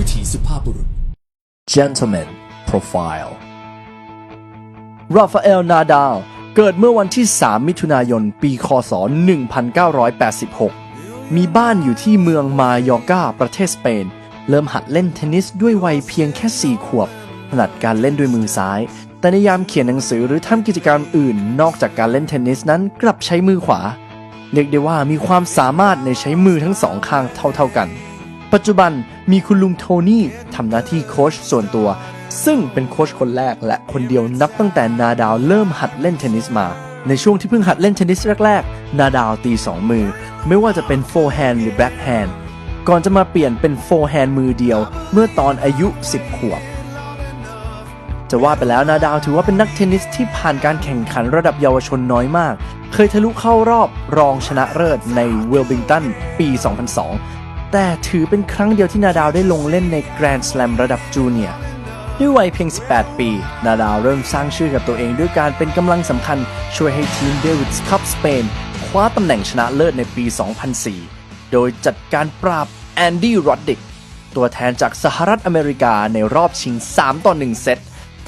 วิถีสุภาพบุรุษ Gentleman Profile ราฟาเอล นาดาล เกิดเมื่อวันที่ 3 มิถุนายน ปีคศ 1986 มีบ้านอยู่ที่เมืองมายอร์กาประเทศสเปน เริ่มหัดเล่นเทนนิสด้วยวัยเพียงแค่ 4 ขวบ ถนัดการเล่นด้วยมือซ้าย แต่ในยามเขียนหนังสือหรือทำกิจกรรมอื่น นอกจากการเล่นเทนนิสนั้นกลับใช้มือขวา เรียกได้ว่ามีความสามารถในใช้มือทั้งสองข้างเท่าๆกัน ปัจจุบันมีคุณลุงโทนี่ทำหน้าที่โค้ชส่วนตัว ซึ่งเป็นโค้ชคนแรกและคนเดียวนับตั้งแต่นาดาวเริ่มหัดเล่นเทนนิสมา ในช่วงที่เพิ่งหัดเล่นเทนนิสแรกๆ นาดาวตี 2 มือ ไม่ว่าจะเป็นโฟร์แฮนด์หรือแบ็คแฮนด์ก่อนจะมาเปลี่ยนเป็นโฟร์แฮนด์มือเดียว เมื่อตอนอายุ 10 ขวบ จะว่าไปแล้วนาดาวถือว่าเป็นนักเทนนิสที่ผ่านการแข่งขันระดับเยาวชนน้อยมาก เคยทะลุเข้ารอบรองชนะเลิศในเวลบิงตันปี 2002 แต่ถือเป็นครั้งเดียวที่นาดาวได้ลงเล่นในแกรนด์ส a ลมระดับจูเนียร์ด้วยวัยเพียง 18 ปี นาดาวเริ่มสร้างชื่อกับตัวเองด้วยการเป็นกำลังสำคัญช่วยให้ทีมเดวิดส์คัพสเปนคว้าตำแหน่งชนะเลิศในปี 2004 โดยจัดการปราบแอนดี้โรดดิกตัวแทนจากสหรัฐอเมริกาในรอบชิง 3 ต่อ 1 เซต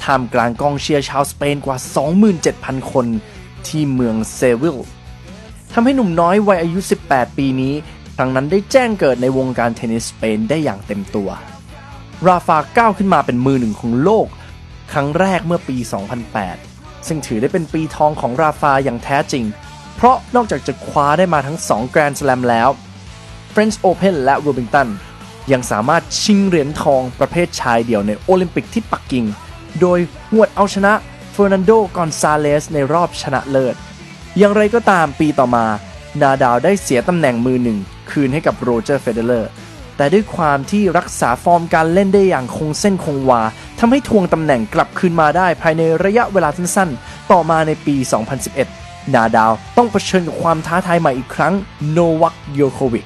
ท่ามกลางกองเชียร์ชาวสเปนกว่า 27,000 คนที่เมืองเซวิลทำให้หนุ่มน้อยวัยอายุ 18 ปีนี้ ครั้งนั้นได้แจ้งเกิดในวงการเทนนิสสเปนได้อย่างเต็มตัว ราฟาก้าวขึ้นมาเป็นมือหนึ่งของโลก ครั้งแรกเมื่อปี 2008 ซึ่งถือได้เป็นปีทองของราฟาอย่างแท้จริง เพราะนอกจากจะคว้าได้มาทั้ง 2 แกรนด์ส a ลมแล้ว French Open และ Wimbledon ยังสามารถชิงเหรียญทองประเภทชายเดี่ยวในโอลิมปิกที่ปักกิ่ง โดยหวดเอาชนะเฟอร์นันโด กอนซาเลสในรอบชนะเลิศ อย่างไรก็ตามปีต่อมา นาดาวได้เสียตำแหน่งมือหนึ่ง คืนให้กับโรเจอร์เฟเดเลอร์แต่ด้วยความที่รักษาฟอร์มการเล่นได้อย่างคงเส้นคงวาทำให้ทวงตำแหน่งกลับคืนมาได้ภายในระยะเวลาสั้นๆ ต่อมาในปี 2011 นาดาวต้องเผชิญกับความท้าทายใหม่อีกครั้งโนวัคโยโควิก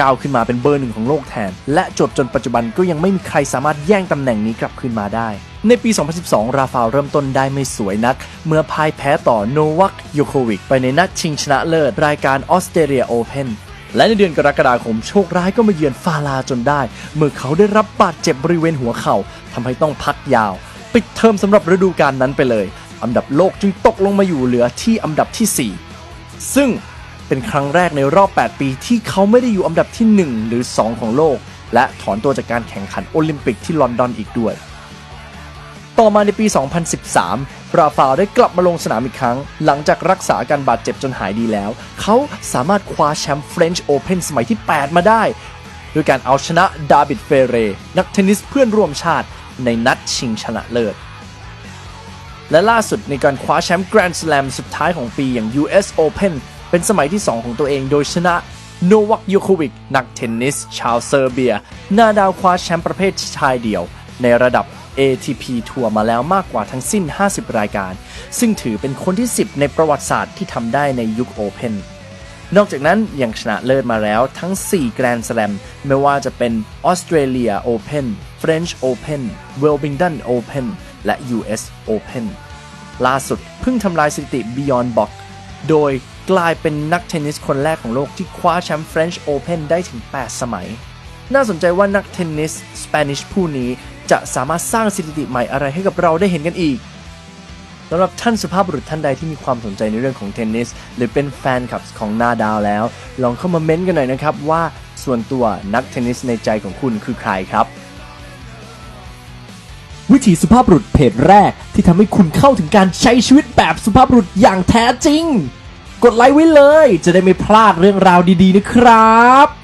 ก้าวขึ้นมาเป็นเบอร์หนึ่งของโลกแทน และจบจนปัจจุบันก็ยังไม่มีใครสามารถแย่งตำแหน่งนี้กลับคืนมาได้ ในปี 2012 ราฟาเริ่มต้นได้ไม่สวยนัก เมื่อพ่ายแพ้ต่อโนวัคโยโควิกไปในนัดชิงชนะเลิศรายการออสเตรเลียโอเพน และในเดือนกรกฎาคมโชคร้ายก็มาเยือนฟาลาจนได้ เมื่อเขาได้รับบาดเจ็บบริเวณหัวเข่าทำให้ต้องพักยาว ปิดเทอมสำหรับฤดูกาลนั้นไปเลย อันดับโลกจึงตกลงมาอยู่เหลือที่อันดับที่ 4 ซึ่งเป็นครั้งแรกในรอบ 8 ปีที่เขาไม่ได้อยู่อันดับที่ 1 หรือ 2 ของโลก และถอนตัวจากการแข่งขันโอลิมปิกที่ลอนดอนอีกด้วย ต่อมาในปี 2013 ราฟาลได้กลับมาลงสนามอีกครั้ง หลังจากรักษาการบาดเจ็บจนหายดีแล้ว เขาสามารถคว้าแชมป์ French Open สมัยที่ 8 มาได้ด้วยการเอาชนะดาบิดเฟเร นักเทนนิสเพื่อนร่วมชาติในนัดชิงชนะเลิศ และล่าสุดในการคว้าแชมป์ Grand Slam สุดท้ายของปีอย่าง US Open เป็นสมัยที่ 2 ของตัวเองโดยชนะโนวัคโยโควิกนักเทนนิส ชาวเซอร์เบีย นาดาวคว้าแชมป์ประเภทชายเดี่ยว ในระดับ ATP ทัวร์มาแล้วมากกว่าทั้งสิ้น 50 รายการ ซึ่งถือเป็นคนที่ 10 ในประวัติศาสตร์ที่ทำได้ในยุคโอเพนนอกจากนั้นยังชนะเลิศมาแล้วทั้ง 4 แกรนด์ส a ลมไม่ว่าจะเป็นออสเตรเลียโอเพน French Open Wimbledon Open และ US Open ล่าสุดเพิ่งทำลายสถิติ Beyond Box โดยกลายเป็นนักเทนนิสคนแรกของโลกที่คว้าแชมป์ French Open ได้ถึง 8 สมัย น่าสนใจว่านักเทนนิสสเปนิชผู้นี้ จะสามารถสร้างสถิติใหม่อะไรให้กับเราได้เห็นกันอีกสำหรับท่านสุภาพบุรุษท่านใดที่มีความสนใจในเรื่องของเทนนิส หรือเป็นแฟนคลับของนาดาวแล้ว ลองเข้ามาเม้นต์กันหน่อยนะครับ ว่าส่วนตัวนักเทนนิสในใจของคุณคือใครครับ วิถีสุภาพบุรุษเพจแรกที่ทำให้คุณเข้าถึงการใช้ชีวิตแบบสุภาพบุรุษอย่างแท้จริง กดไลค์ไว้เลย จะได้ไม่พลาดเรื่องราวดีๆนะครับ